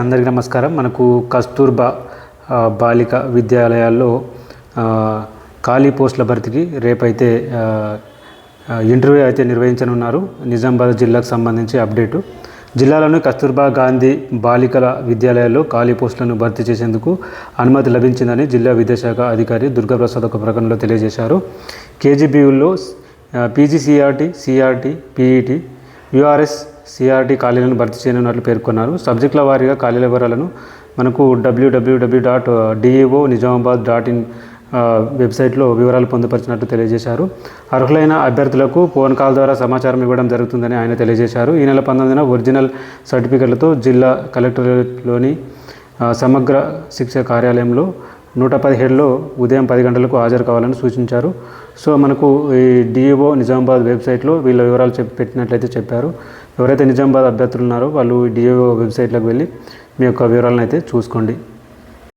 అందరికీ నమస్కారం. మనకు కస్తూర్బా బాలిక విద్యాలయాల్లో ఖాళీ పోస్టుల భర్తీకి రేపైతే ఇంటర్వ్యూ అయితే నిర్వహించనున్నారు. నిజామాబాద్ జిల్లాకు సంబంధించి అప్డేటు. జిల్లాలోని కస్తూర్బా గాంధీ బాలికల విద్యాలయాల్లో ఖాళీ పోస్టులను భర్తీ చేసేందుకు అనుమతి లభించిందని జిల్లా విద్యాశాఖ అధికారి దుర్గాప్రసాద్ ఒక ప్రకటనలో తెలియజేశారు. కేజీబీయూల్లో PGCRT CRT PET URS CRT ఖాళీలను భర్తీ చేయనున్నట్లు పేర్కొన్నారు. సబ్జెక్టుల వారీగా ఖాళీల వివరాలను మనకు డబ్ల్యూడబ్ల్యూడబ్ల్యూ dot DAO Nizamabad dot in వెబ్సైట్లో వివరాలు పొందుపరిచినట్టు తెలియజేశారు. అర్హులైన అభ్యర్థులకు ఫోన్ కాల్ ద్వారా సమాచారం ఇవ్వడం జరుగుతుందని ఆయన తెలియజేశారు. ఈ నెల పంతొమ్మిదిన ఒరిజినల్ సర్టిఫికెట్లతో జిల్లా కలెక్టరేట్లోని సమగ్ర శిక్ష కార్యాలయంలో నూట పదిహేడులో ఉదయం పది గంటలకు హాజరు కావాలని సూచించారు. సో మనకు ఈ డిఈఓ నిజామాబాద్ వెబ్సైట్లో వీళ్ళ వివరాలు చెప్పి పెట్టినట్లయితే చెప్పారు. ఎవరైతే నిజామాబాద్ అభ్యర్థులు ఉన్నారో వాళ్ళు డిఈఓ వెబ్సైట్లోకి వెళ్ళి మీ యొక్క వివరాలను అయితే చూసుకోండి.